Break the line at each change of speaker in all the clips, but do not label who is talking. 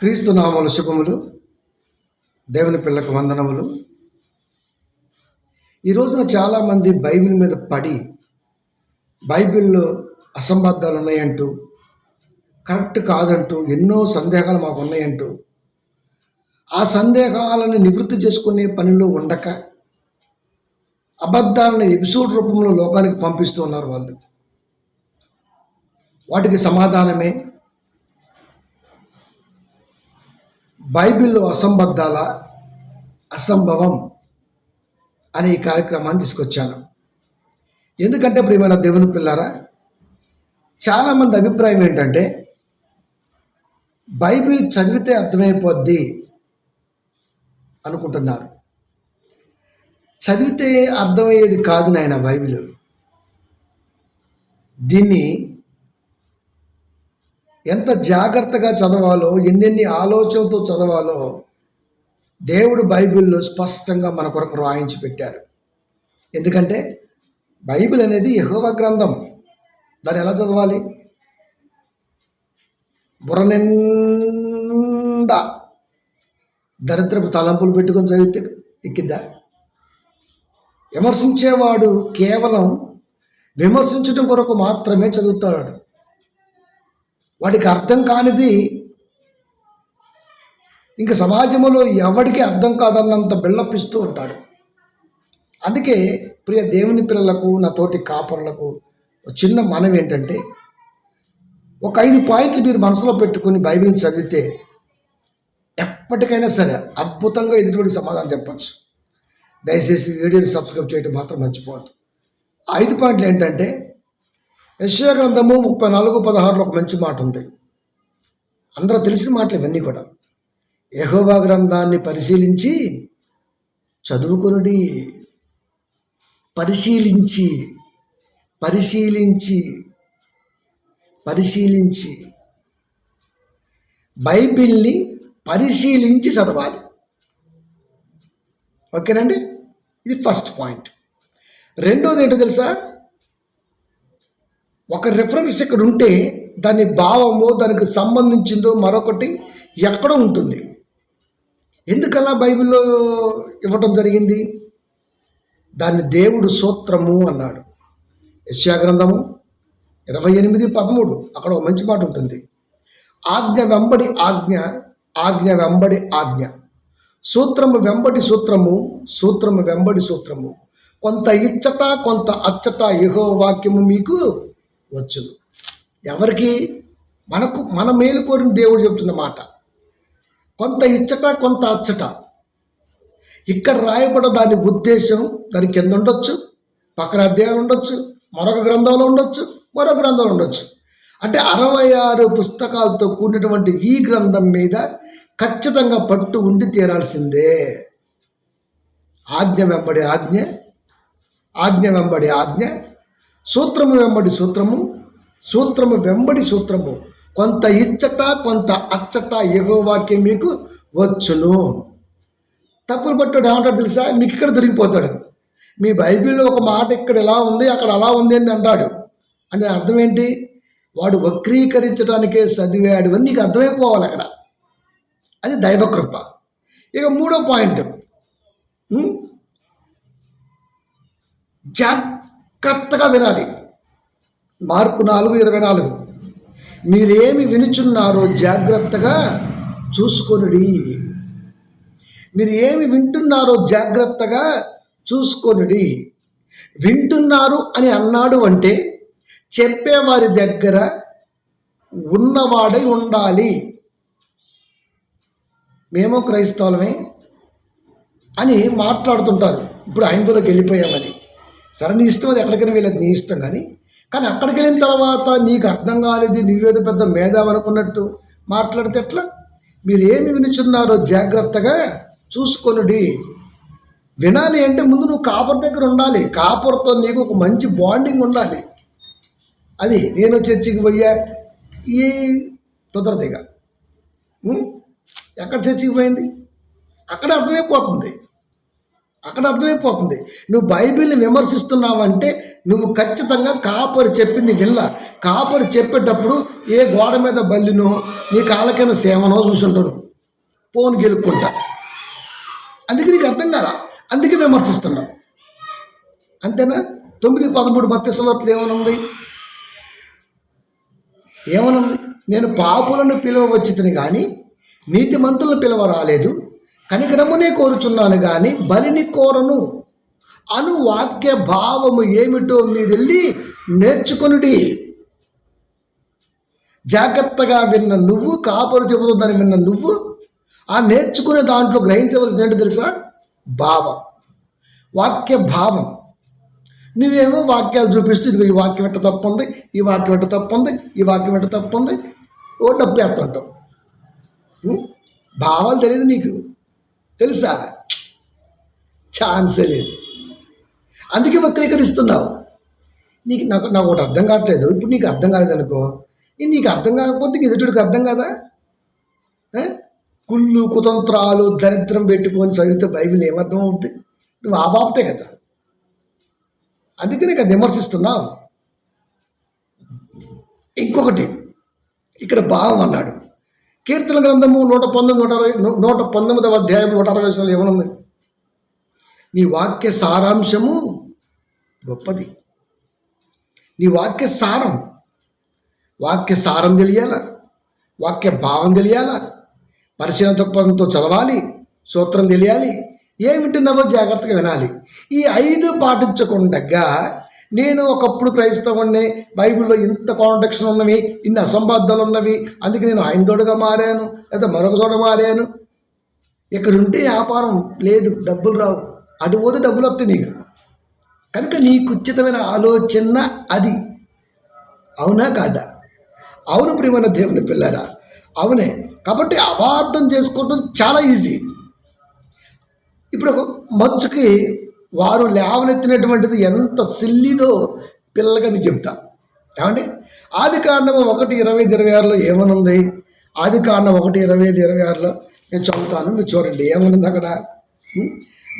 క్రీస్తు నామములు శుభములు దేవుని పిల్లకు వందనములు. ఈ రోజున చాలామంది బైబిల్ మీద పడి బైబిల్లో అసంబద్ధాలు ఉన్నాయంటూ కరెక్ట్ కాదంటూ ఎన్నో సందేహాలు మాకు ఉన్నాయంటూ ఆ సందేహాలను నివృత్తి చేసుకునే పనిలో ఉండక అబద్ధాలను ఎపిసోడ్ రూపంలో లోకానికి పంపిస్తూ ఉన్నారు వాళ్ళు. వాటికి సమాధానమే బైబిల్లో అసంబద్ధాల అసంభవం అనే ఈ కార్యక్రమాన్ని తీసుకొచ్చాను. ఎందుకంటే ప్రియమైన దేవుని పిల్లారా చాలామంది అభిప్రాయం ఏంటంటే బైబిల్ చదివితే అర్థమైపోద్ది అనుకుంటున్నారు. చదివితే అర్థమయ్యేది కాదు నాయన బైబిల్. దీన్ని ఎంత జాగ్రత్తగా చదవాలో ఎన్నెన్ని ఆలోచనలతో చదవాలో దేవుడు బైబిల్లో స్పష్టంగా మన కొరకు రాయించి పెట్టారు. ఎందుకంటే బైబిల్ అనేది యహోవ గ్రంథం. దాన్ని ఎలా చదవాలి? బుర్రనిండా దరిద్రపు తలంపులు పెట్టుకొని చదివితే ఎక్కిద్దా? విమర్శించేవాడు కేవలం విమర్శించడం కొరకు మాత్రమే చదువుతాడు. వాడికి అర్థం కానిది ఇంకా సమాజంలో ఎవడికి అర్థం కాదన్నంత బిళ్ళపిస్తూ ఉంటాడు. అందుకే ప్రియ దేవుని పిల్లలకు నా తోటి కాపరులకు ఒక చిన్న మనవి ఏంటంటే ఒక ఐదు పాయింట్లు మీరు మనసులో పెట్టుకుని బైబిల్ని చదివితే ఎప్పటికైనా సరే అద్భుతంగా ఎదుటి సమాధానం చెప్పచ్చు. దయచేసి వీడియోని సబ్స్క్రైబ్ చేయడం మాత్రం మర్చిపోవద్దు. ఐదు పాయింట్లు ఏంటంటే యశ్యా గ్రంథము ముప్పై నాలుగు పదహారులో ఒక మంచి మాట ఉంది. అందరూ తెలిసిన మాటలు ఇవన్నీ కూడా. యహోవా గ్రంథాన్ని పరిశీలించి చదువుకుని పరిశీలించి పరిశీలించి పరిశీలించి బైబిల్ని పరిశీలించి చదవాలి. ఓకేనండి? ఇది ఫస్ట్ పాయింట్. రెండోది ఏంటో తెలుసా? ఒక రెఫరెన్స్ ఇక్కడ ఉంటే దాని భావము దానికి సంబంధించిందో మరొకటి ఎక్కడో ఉంటుంది. ఎందుకలా బైబిల్లో ఇవ్వటం జరిగింది? దాన్ని దేవుడు సూత్రము అన్నాడు. యశ్యాగ్రంథము ఇరవై ఎనిమిది పదమూడు. అక్కడ ఒక మంచి మాట ఉంటుంది. ఆజ్ఞ వెంబడి ఆజ్ఞ ఆజ్ఞ వెంబడి ఆజ్ఞ. సూత్రము వెంబడి సూత్రము సూత్రము వెంబడి సూత్రము. కొంత ఇచ్చట కొంత అచ్చట యహో వాక్యము మీకు వచ్చును ఎవరికి? మనకు మన మేలు కోరిన దేవుడు చెబుతున్న మాట. కొంత ఇచ్చట కొంత అచ్చట. ఇక్కడ రాయబడ దాని ఉద్దేశం దాని కింద ఉండొచ్చు పక్కన అధ్యాయాలు ఉండొచ్చు మరొక గ్రంథంలో ఉండొచ్చు మరో గ్రంథంలో ఉండొచ్చు. అంటే అరవై ఆరు పుస్తకాలతో కూడినటువంటి ఈ గ్రంథం మీద ఖచ్చితంగా పట్టు ఉండి తీరాల్సిందే. ఆజ్ఞ వెంబడి ఆజ్ఞ ఆజ్ఞ వెంబడి ఆజ్ఞ సూత్రము వెంబడి సూత్రము సూత్రము వెంబడి సూత్రము. కొంత ఇచ్చట కొంత అచ్చట ఎగో వాక్యం మీకు వచ్చును. తప్పులు పట్టాడు ఏమంటాడు తెలుసా? మీకు ఇక్కడ దొరికిపోతాడు. మీ బైబిల్లో ఒక మాట ఇక్కడ ఎలా ఉంది అక్కడ అలా ఉంది అని అంటాడు. అంటే అర్థం ఏంటి? వాడు వక్రీకరించడానికే చదివాడు అని నీకు అర్థమైపోవాలి అక్కడ. అది దైవకృప ఇక మూడో పాయింట్. ఉం? జాగ్రత్తగా వినాలి. మార్పు నాలుగు ఇరవై నాలుగు. మీరేమి వినుచున్నారో జాగ్రత్తగా చూసుకొనుడి. మీరు ఏమి వింటున్నారో జాగ్రత్తగా చూసుకొనుడి. వింటున్నారు అని అన్నాడు అంటే చెప్పేవారి దగ్గర ఉన్నవాడై ఉండాలి. మేము క్రైస్తవులమే అని మాట్లాడుతుంటారు. ఇప్పుడు హైందులోకి వెళ్ళిపోయామని. సరే నీ ఇష్టం అది ఎక్కడికైనా వెళ్ళేది నీ ఇష్టం కానీ కానీ అక్కడికి వెళ్ళిన తర్వాత నీకు అర్థం కాలేదు నువ్వేదో పెద్ద మేధావి అనుకున్నట్టు మాట్లాడితే ఎట్లా? మీరు ఏమి వినుచున్నారో జాగ్రత్తగా చూసుకొనుడి. వినాలి అంటే ముందు నువ్వు కాపర్ దగ్గర ఉండాలి. కాపర్తో నీకు ఒక మంచి బాండింగ్ ఉండాలి. అది నేను చర్చికి పోయా ఈ తొందరదిగా. ఎక్కడ చర్చికి పోయింది? అక్కడ అర్థమైపోతుంది. అక్కడ అర్థమైపోతుంది. నువ్వు బైబిల్ని విమర్శిస్తున్నావంటే నువ్వు ఖచ్చితంగా కాపరి చెప్పింది వినలా. కాపరి చెప్పేటప్పుడు ఏ గోడ మీద బల్లినో నీ కాలకైన సేవనో చూసుంటాను. ఫోన్ గెలుక్కుంటా. అందుకే నీకు అర్థం కాదా అందుకే విమర్శిస్తున్నావు అంతేనా? తొమ్మిది పదమూడు మత్స్యవత్తులు ఏమనుంది? ఏమనుంది? నేను పాపులను పిలువవచ్చితిని కానీ నీతిమంతులను పిలువ రాలేదు కనికరమునే కోరుచున్నాను కానీ బలిని కోరను. అను వాక్య భావము ఏమిటో మీరు వెళ్ళి నేర్చుకునుడి. జాగ్రత్తగా విన్న నువ్వు కాపరు చెబుతుందని విన్న నువ్వు ఆ నేర్చుకునే దాంట్లో గ్రహించవలసింది ఏంటి తెలుసా? భావం. వాక్య భావం. నువ్వేమో వాక్యాలు చూపిస్తూ ఇదిగో ఈ వాక్యం ఎట్ట తప్పు ఉంది ఈ వాక్యం ఎట్ట తప్పు ఉంది ఈ వాక్యం ఎట్ట తప్పు ఉంది ఓ డబ్బు ఎత్తుంటావు భావాలు తెలియదు నీకు. తెలుసా? ఛాన్సే లేదు. అందుకే వక్రీకరిస్తున్నావు. నీకు నాకు నాకు ఒకటి అర్థం కావట్లేదు. ఇప్పుడు నీకు అర్థం కాలేదనుకో. ఇది నీకు అర్థం కాకపోతే ఎదుటికి అర్థం కాదా? కుళ్ళు కుతంత్రాలు దరిద్రం పెట్టుకొని చదివితే బైబిల్ ఏమర్థం అవుతుంది నువ్వు ఆ బాబతే కదా. అందుకనే కదా విమర్శిస్తున్నావు. ఇంకొకటి ఇక్కడ భావం అన్నాడు. కీర్తన గ్రంథము నూట పంతొమ్మిది నూట అరవై నూట పంతొమ్మిదవ అధ్యాయం నూట అరవై విషయాలు ఏమనుంది? నీ వాక్య సారాంశము గొప్పది. నీ వాక్య సారం. వాక్య సారం తెలియాలా. వాక్య భావం తెలియాలా. పరిశీలనతో చదవాలి. సూత్రం తెలియాలి. ఏమిటి వింటున్నావో జాగ్రత్తగా వినాలి. ఈ ఐదు పాటించకుండా నేను ఒకప్పుడు క్రైస్తవుణ్ణి బైబిల్లో ఇంత కాంటెక్షన్ ఉన్నవి ఇన్ని అసంబద్ధాలు ఉన్నవి అందుకే నేను ఐందోడుగా మారాను లేదా మరొక చోట మారాను. ఇక్కడ ఉంటే వ్యాపారం లేదు డబ్బులు రావు. అటు పోతే డబ్బులు వస్తాయి నీకు. కనుక నీకు ఉచితమైన ఆలోచన అది. అవునా కాదా? అవును ప్రియమైన దేవుని పిల్లరా. అవునే. కాబట్టి అపార్థం చేసుకోవడం చాలా ఈజీ ఇప్పుడు మచ్చుకి వారు లేవనెత్తినటువంటిది ఎంత సిల్లిదో పిల్లలకి నీకు చెప్తా. ఏమండి? ఆది కాండము ఒకటి ఇరవై ఐదు ఇరవై ఆరులో ఏమనుంది? ఆది కాండం ఒకటి ఇరవై ఐదు ఇరవై ఆరులో నేను చదువుతాను మీరు చూడండి ఏమనుంది అక్కడ?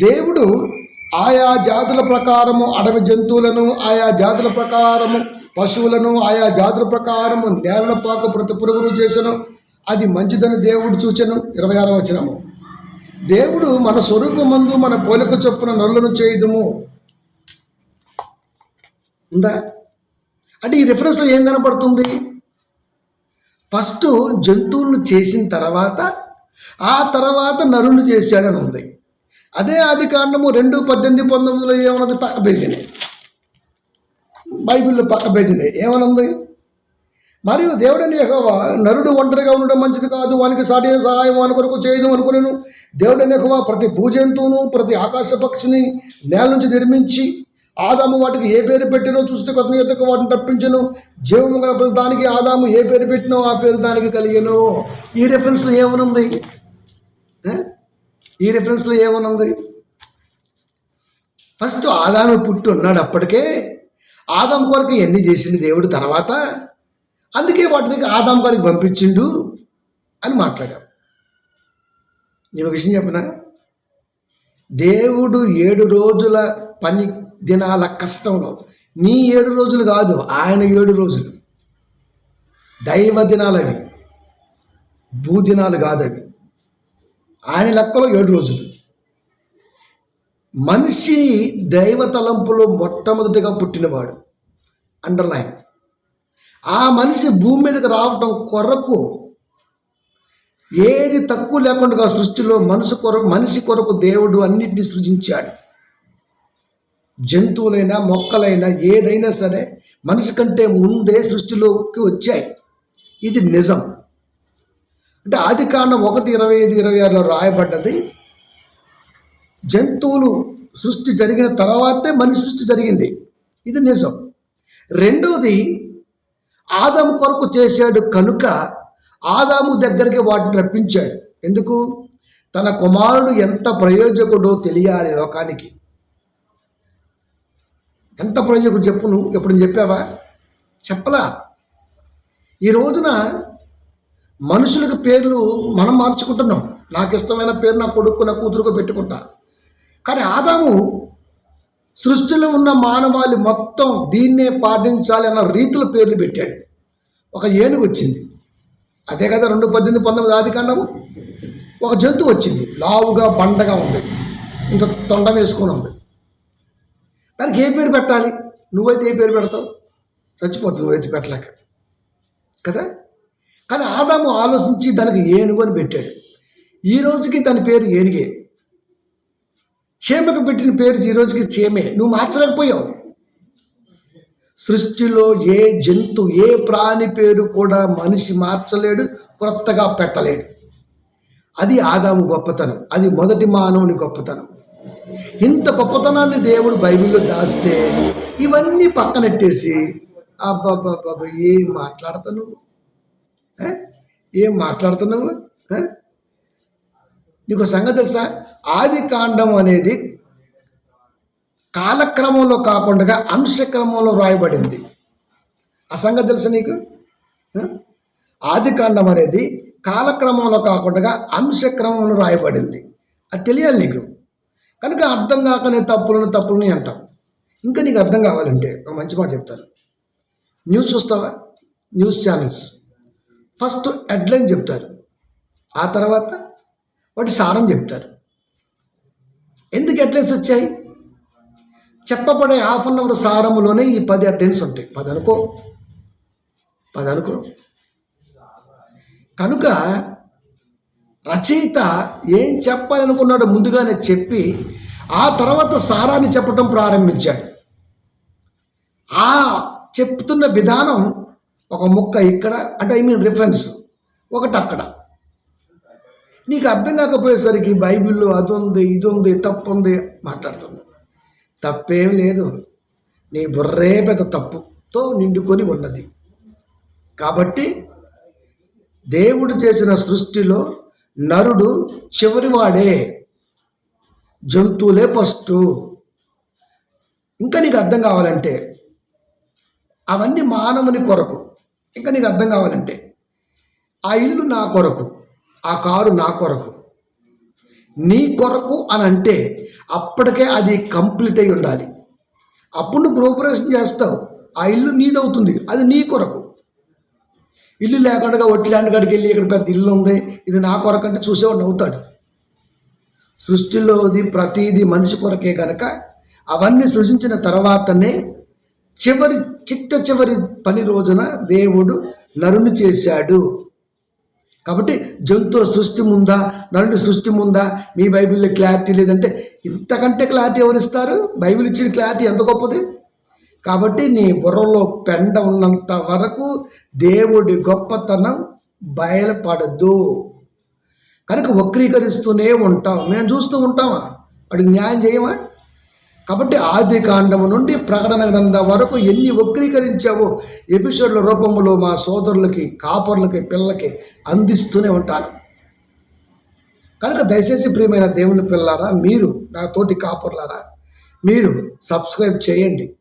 దేవుడు ఆయా జాతుల ప్రకారము అడవి జంతువులను ఆయా జాతుల ప్రకారము పశువులను ఆయా జాతుల ప్రకారము నేలపాకు ప్రతి పురుగును చేసను. అది మంచిదని దేవుడు చూచను. ఇరవై ఆరో వచ్చినాము దేవుడు మన స్వరూపమందు మన పోలిక చొప్పున నరులను చేయుదుము. ఉందా? అంటే ఈ రిఫరెన్స్లో ఏం కనపడుతుంది? ఫస్ట్ జంతువులను చేసిన తర్వాత ఆ తర్వాత నరులు చేశాడని ఉంది. అదే ఆది కాండము రెండు పద్దెనిమిది పంతొమ్మిదిలో ఏమన్నది పక్క పేజీని. బైబిల్లో పక్క పేజీని. ఏమనుంది? మరియు దేవుడని యహోవా నరుడు ఒంటరిగా ఉండడం మంచిది కాదు. వానికి సాటి సహాయం వాని కొరకు చేయదు అనుకునేను. దేవుడని యహోవా ప్రతి భూజంతువును ప్రతి ఆకాశ పక్షిని నేల నుంచి నిర్మించి ఆదాము వాటికి ఏ పేరు పెట్టినో చూస్తే కొత్త యుద్ధకు వాటిని తప్పించను. జీవము గల దానికి ఆదాము ఏ పేరు పెట్టినో ఆ పేరు దానికి కలిగను. ఈ రెఫరెన్స్లో ఏమనుంది ఈ రెఫరెన్స్లో ఏమనుంది ఫస్ట్ ఆదాము పుట్టి ఉన్నాడు అప్పటికే. ఆదాం కొరకు ఎన్ని చేసింది దేవుడు తర్వాత? అందుకే వాటిని ఆదాం గారికి పంపించిండు అని మాట్లాడాం. నేను విషయం చెప్పినా? దేవుడు ఏడు రోజుల పని దినాల కష్టంలో నీ ఏడు రోజులు కాదు ఆయన ఏడు రోజులు. దైవ దినాలు అవి భూదినాలు కాదు అవి. ఆయన లెక్కలో ఏడు రోజులు. మనిషి దైవ తలంపులో మొట్టమొదటిగా పుట్టినవాడు. అండర్లైన్. ఆ మనిషి భూమి మీదకి రావటం కొరకు ఏది తక్కువ లేకుండా సృష్టిలో మనసు కొరకు మనిషి కొరకు దేవుడు అన్నిటిని సృజించాడు. జంతువులైనా మొక్కలైనా ఏదైనా సరే మనిషి కంటే ముందే సృష్టిలోకి వచ్చాయి. ఇది నిజం. అంటే ఆది కాండం ఒకటి ఇరవై ఐదు ఇరవై ఆరులో రాయబడ్డది జంతువులు సృష్టి జరిగిన తర్వాతే మనిషి సృష్టి జరిగింది. ఇది నిజం. రెండోది ఆదాము కొరకు చేశాడు కనుక ఆదాము దగ్గరికి వాటిని రప్పించాడు. ఎందుకు? తన కుమారుడు ఎంత ప్రయోజకుడో తెలియాలి లోకానికి. ఎంత ప్రయోజకుడు చెప్పు నువ్వు? ఎప్పుడు చెప్పావా? చెప్పలా. ఈ రోజున మనుషులకు పేర్లు మనం మార్చుకుంటున్నాం. నాకు ఇష్టమైన పేరు నా కొడుకు నా కూతురుకు పెట్టుకుంటా. కానీ ఆదాము సృష్టిలో ఉన్న మానవాళి మొత్తం దీన్నే పాటించాలి అన్న రీతిలో పేర్లు పెట్టాడు. ఒక ఏనుగు వచ్చింది. అదే కదా రెండు పద్దెనిమిది పంతొమ్మిది ఆది కాండము ఒక జంతువు వచ్చింది. లావుగా బండగా ఉంది. ఇంత తొండ వేసుకొని ఉంది. దానికి ఏ పేరు పెట్టాలి? నువ్వైతే ఏ పేరు పెడతావు? చచ్చిపోతుంది నువ్వైతే పెట్టలేక. కదా? కానీ ఆదాము ఆలోచించి దానికి ఏనుగు అని పెట్టాడు. ఈ రోజుకి దాని పేరు ఏనుగే. చీమకు పెట్టిన పేరు ఈ రోజుకి చీమే. నువ్వు మార్చలేకపోయావు. సృష్టిలో ఏ జంతు ఏ ప్రాణి పేరు కూడా మనిషి మార్చలేడు క్రొత్తగా పెట్టలేడు. అది ఆదాము గొప్పతనం. అది మొదటి మానవుని గొప్పతనం. ఇంత గొప్పతనాన్ని దేవుడు బైబిల్లో దాస్తే ఇవన్నీ పక్కనెట్టేసి అబ్బాబ్బాబ్బా ఏం మాట్లాడుతున్నావు ఏం? మాట్లాడుతున్నావు నీకు సంగతి తెలుసా? ఆది కాండం అనేది కాలక్రమంలో కాకుండా అంశక్రమంలో వ్రాయబడింది. ఆ సంగతి తెలుసా నీకు? ఆది కాండం అనేది కాలక్రమంలో కాకుండా అంశక్రమంలో రాయబడింది అది తెలియాలి నీకు. కనుక అర్థం కాకనే తప్పులను తప్పులని అంటాం. ఇంకా నీకు అర్థం కావాలంటే ఒక మంచి మాట చెప్తాను. న్యూస్ చూస్తావా? News channels. ఫస్ట్ హెడ్లైన్ చెప్తారు. ఆ తర్వాత వాటి సారం చెప్తారు. ఎందుకు అటెండెన్స్ వచ్చాయి? చెప్పబడే హాఫ్ అన్ అవర్ సారములోనే ఈ పది అటెండెన్స్ ఉంటాయి. పది అనుకో. పది అనుకో. కనుక రచయిత ఏం చెప్పాలనుకున్నాడో ముందుగానే చెప్పి ఆ తర్వాత సారాన్ని చెప్పటం ప్రారంభించాడు. ఆ చెప్తున్న విధానం ఒక ముక్క ఇక్కడ అంటే ఐ మీన్ రిఫరెన్స్ ఒకటి అక్కడ. నీకు అర్థం కాకపోయేసరికి బైబిల్లో అది ఉంది ఇది ఉంది తప్పు ఉంది మాట్లాడుతుంది. తప్పేం లేదు. నీ బుర్రే పెద్ద తప్పుతో నిండుకొని ఉన్నది. కాబట్టి దేవుడు చేసిన సృష్టిలో నరుడు చివరివాడే. జంతువులే ఫస్ట్ ఇంకా నీకు అర్థం కావాలంటే అవన్నీ మానవుని కొరకు. ఇంకా నీకు అర్థం కావాలంటే ఆ ఇల్లు నా కొరకు. ఆ కారు నా కొరకు. నీ కొరకు అని అంటే అప్పటికే అది కంప్లీట్ అయి ఉండాలి. అప్పుడు నువ్వు గృహప్రవేశం చేస్తావు. ఆ ఇల్లు నీదవుతుంది. అది నీ కొరకు. ఇల్లు లేకుండా ఒట్టి కాడికి వెళ్ళి ఇక్కడ పెద్ద ఇల్లు ఉంది. ఇది నా కొరకు అంటే చూసేవాడు నవ్వుతాడు సృష్టిలోది ప్రతిదీ మనిషి కొరకే కనుక అవన్నీ సృజించిన తర్వాతనే చివరి చిట్ట చివరి పని రోజున దేవుడు నరుని చేశాడు. కాబట్టి జంతువుల సృష్టి ముందా నరుని సృష్టి ముందా? మీ బైబిల్లో క్లారిటీ లేదంటే ఇంతకంటే క్లారిటీ ఎవరిస్తారు బైబిల్ ఇచ్చిన క్లారిటీ ఎంత గొప్పది? కాబట్టి నీ బుర్రలో పెండ ఉన్నంత వరకు దేవుడి గొప్పతనం బయలుపడదు. కనుక వక్రీకరిస్తూనే ఉంటాం. మేము చూస్తూ ఉంటామా? వాడికి న్యాయం చేయమా? కాబట్టి ఆది కాండము నుండి ప్రకటన గ్రంథం వరకు ఎన్ని వక్రీకరించావో ఎపిసోడ్ల రూపంలో మా సోదరులకి కాపర్లకి పిల్లలకి అందిస్తూనే ఉంటాను. కనుక దయచేసి ప్రియమైన దేవుని పిల్లారా మీరు నా తోటి కాపర్లారా మీరు సబ్స్క్రైబ్ చేయండి.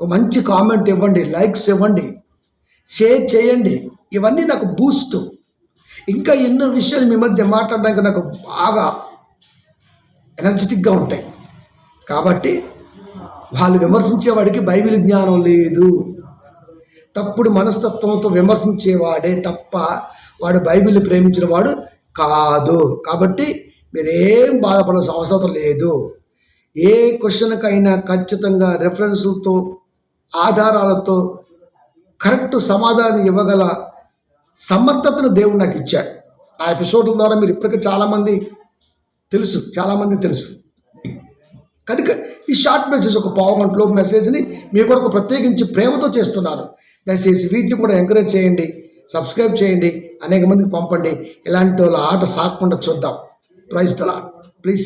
ఒక మంచి కామెంట్ ఇవ్వండి లైక్స్ ఇవ్వండి షేర్ చేయండి. ఇవన్నీ నాకు బూస్ట్. ఇంకా ఎన్నో విషయాలు మీ మధ్య మాట్లాడడానికి నాకు బాగా ఎనర్జెటిక్గా ఉంటాయి. కాబట్టి వాళ్ళు విమర్శించేవాడికి బైబిల్ జ్ఞానం లేదు. తప్పుడు మనస్తత్వంతో విమర్శించేవాడే తప్ప వాడు బైబిల్ ప్రేమించిన వాడు కాదు. కాబట్టి మీరేం బాధపడాల్సిన అవసరం లేదు. ఏ క్వశ్చన్కైనా ఖచ్చితంగా రెఫరెన్సులతో ఆధారాలతో కరెక్ట్ సమాధానం ఇవ్వగల సమర్థతను దేవుడు నాకు ఇచ్చాడు. ఆ ఎపిసోడ్ల ద్వారా మీరు ఇప్పటికే చాలామంది తెలుసు చాలామంది తెలుసు. కనుక ఈ షార్ట్ మెసేజ్ ఒక పావుగంటలో మెసేజ్ని మీ కొరకు ప్రత్యేకించి ప్రేమతో చేస్తున్నాను దయచేసి వీటిని కూడా ఎంకరేజ్ చేయండి సబ్స్క్రైబ్ చేయండి అనేక మందికి పంపండి. ఇలాంటి వాళ్ళ ఆట సాగకుండా చూద్దాం. ప్రైజ్ తలా ప్లీజ్